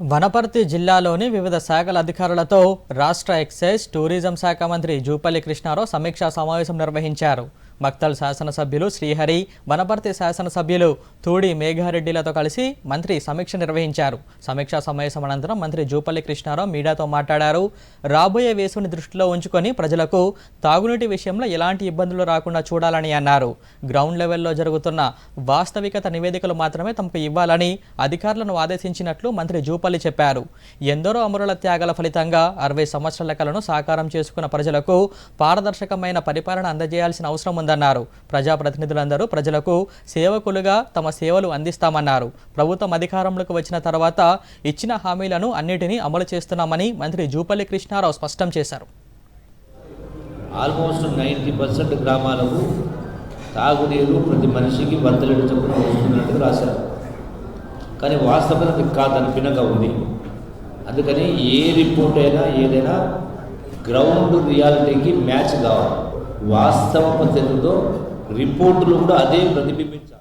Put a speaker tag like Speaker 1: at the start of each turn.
Speaker 1: వనపర్తి జిల్లాలోని వివిధ శాఖల అధికారులతో రాష్ట్ర ఎక్సైజ్ టూరిజం శాఖ మంత్రి జూపల్లి కృష్ణారావు సమీక్షా సమావేశం నిర్వహించారు. మక్తల్ శాసనసభ్యులు శ్రీహరి వనపర్తి శాసనసభ్యులు తూడి మేఘారెడ్డిలతో కలిసి మంత్రి సమీక్ష నిర్వహించారు. సమీక్షా సమావేశం అనంతరం మంత్రి జూపల్లి కృష్ణారావు మీడియాతో మాట్లాడారు. రాబోయే వేసుని దృష్టిలో ఉంచుకొని ప్రజలకు తాగునీటి విషయంలో ఎలాంటి ఇబ్బందులు రాకుండా చూడాలని అన్నారు. గ్రౌండ్ లెవెల్లో జరుగుతున్న వాస్తవికత నివేదికలు మాత్రమే తమకు ఇవ్వాలని అధికారులను ఆదేశించినట్లు మంత్రి జూపల్లి చెప్పారు. ఎందరో అమరుల త్యాగాల ఫలితంగా అరవై సంవత్సరాల కలను సాకారం చేసుకున్న ప్రజలకు పారదర్శకమైన పరిపాలన అందజేయాల్సిన అవసరం ఉంది. ఉందన్నారు ప్రజాప్రతినిధులందరూ ప్రజలకు సేవకులుగా తమ సేవలు అందిస్తామన్నారు. ప్రభుత్వం అధికారంలోకి వచ్చిన తర్వాత ఇచ్చిన హామీలను అన్నిటినీ అమలు చేస్తున్నామని మంత్రి జూపల్లి కృష్ణారావు స్పష్టం చేశారు.
Speaker 2: ఆల్మోస్ట్ నైంటీ పర్సెంట్ గ్రామాలకు తాగునీరు ప్రతి మనిషికి వంద లీటర్ చొప్పున వస్తున్నట్టు రాశారు. కానీ వాస్తవం అది కాదని పినక ఉంది. అందుకని ఏ రిపోర్ట్ అయినా ఏదైనా గ్రౌండ్ రియాలిటీకి మ్యాచ్ కావాలి. వాస్తవ పద్ధతితో రిపోర్టులు కూడా అదే ప్రతిబింబించాలి.